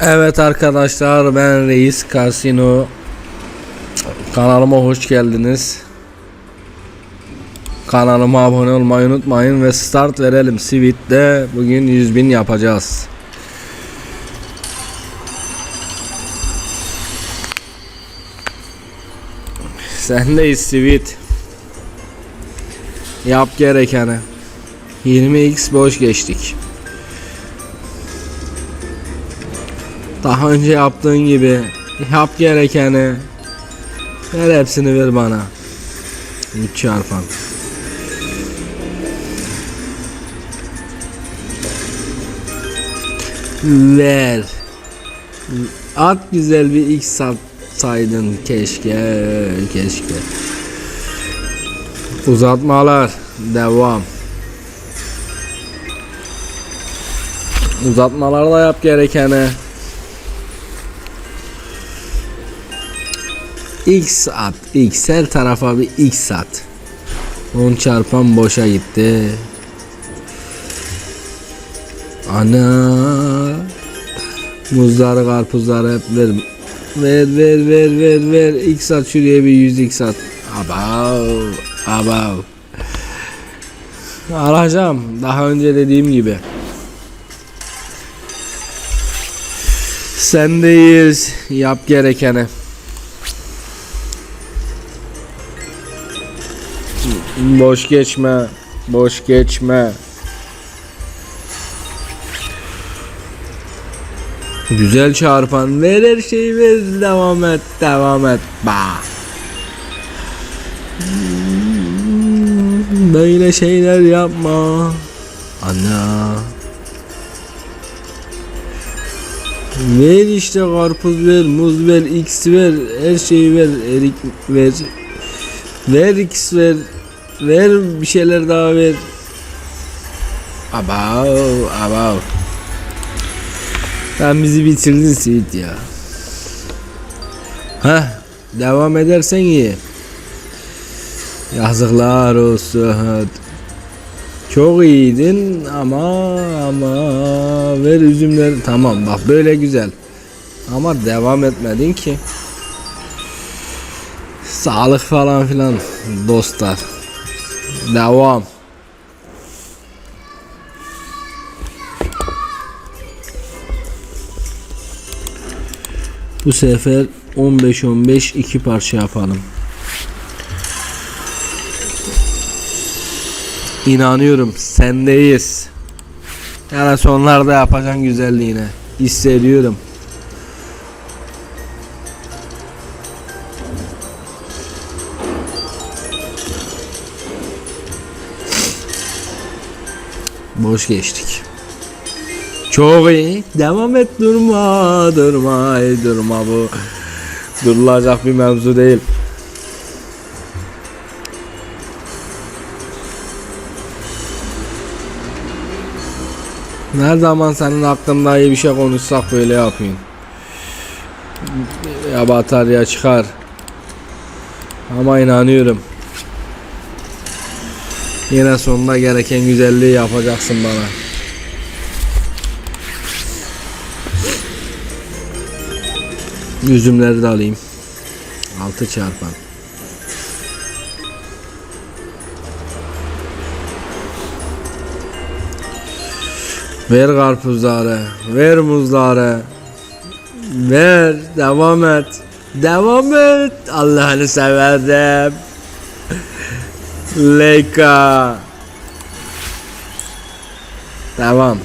Evet arkadaşlar ben Reis Casino kanalıma hoş geldiniz. Kanalıma abone olmayı unutmayın ve start verelim. Sweet'te bugün 100 bin yapacağız. Sendeyiz Sweet. Yap gerekeni. 20x boş geçtik. Daha önce yaptığın gibi yap gerekeni. Ver hepsini ver bana. 3 çarpan. Ver. At güzel bir x satsaydın keşke keşke. Uzatmalar devam. Uzatmalarda yap gerekeni. X at. X her tarafa bir X at. 10 çarpan boşa gitti. Ana. Muzları karpuzları hep ver. Ver ver ver ver ver. X at şuraya bir 100 X at. Abav. Abav. Alacağım. Daha önce dediğim gibi. Sendeyiz. Yap gerekeni. Boş geçme. Boş geçme. Güzel çarpan. Ver her şeyi ver. Devam et. Devam et. Bah. Böyle şeyler yapma. Ana. Ver işte karpuz ver, muz ver, x ver, her şeyi ver, erik ver. Ver x ver, ver bir şeyler daha ver. Abav, abav. Sen bizi bitirdin Sweet ya. Heh, devam edersen iyi. Yazıklar olsun. Çok iyiydin ama ama ver üzümler tamam bak böyle güzel. Ama devam etmedin ki. Sağlık falan filan dostlar. Devam. Bu sefer 15-15 iki parça yapalım. İnanıyorum sendeyiz. Yani sonlarda yapacaksın güzelliğine. Hissediyorum. Boş geçtik. Çok iyi. Devam et durma durma durma bu. Durulacak bir mevzu değil. Her zaman senin hakkında iyi bir şey konuşsak böyle yapayım. Ya batar ya çıkar. Ama inanıyorum. Yine sonunda gereken güzelliği yapacaksın bana. Üzümleri de alayım. 6 çarpan. Ver karpuzları, ver muzları. Ver, devam et. Devam et. Allah'ını severdim. Leica. Devam.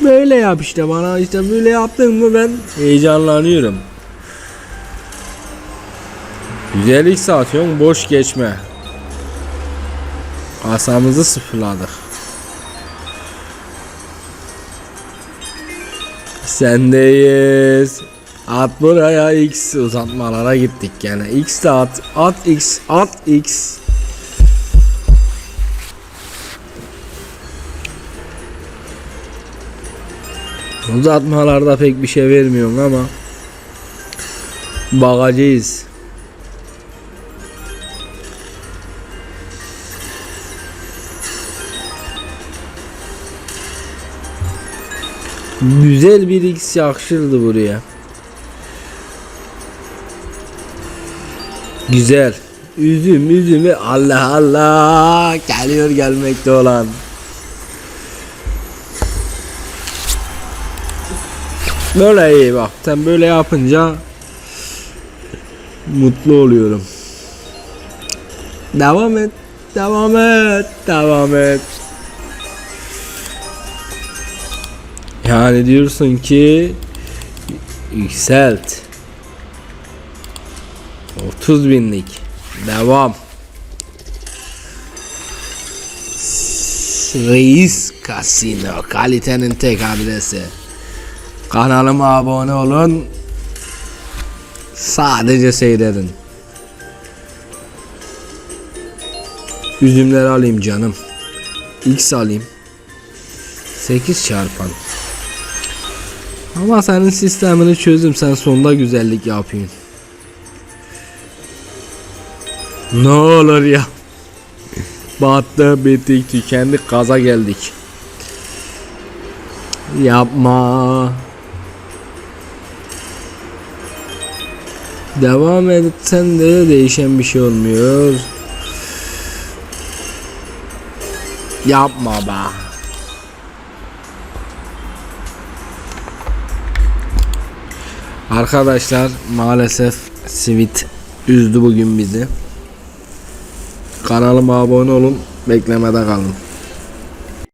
Böyle yap işte bana işte böyle yaptın mı ben heyecanlanıyorum. Güzellik satıyorsun boş geçme. Asamızı sıfırladık. Sendeyiz. At buraya X uzatmalara gittik gene. X de at. At X. At X. Uzatmalarda pek bir şey vermiyorum ama bagacıyız. Güzel bir X yakışırdı buraya. Güzel. Üzüm üzümü Allah Allah geliyor gelmekte olan. Böyle iyi bak. Sen böyle yapınca mutlu oluyorum. Devam et. Devam et. Devam et. Yani diyorsun ki yükselt. 30 binlik. Devam. Reis Casino kalitenin tek adresi. Kanalıma abone olun. Sadece seyredin. Üzümleri alayım canım. X alayım. 8 çarpan. Ama senin sistemini çözdüm. Sen sonda güzellik yapıyorsun. Ne olur ya. Battı, bittik, tükendik, gaza geldik. Yapma. Devam etsen de değişen bir şey olmuyor. Yapma be. Arkadaşlar maalesef Sweet üzdü bugün bizi. Kanalıma abone olun. Beklemede kalın.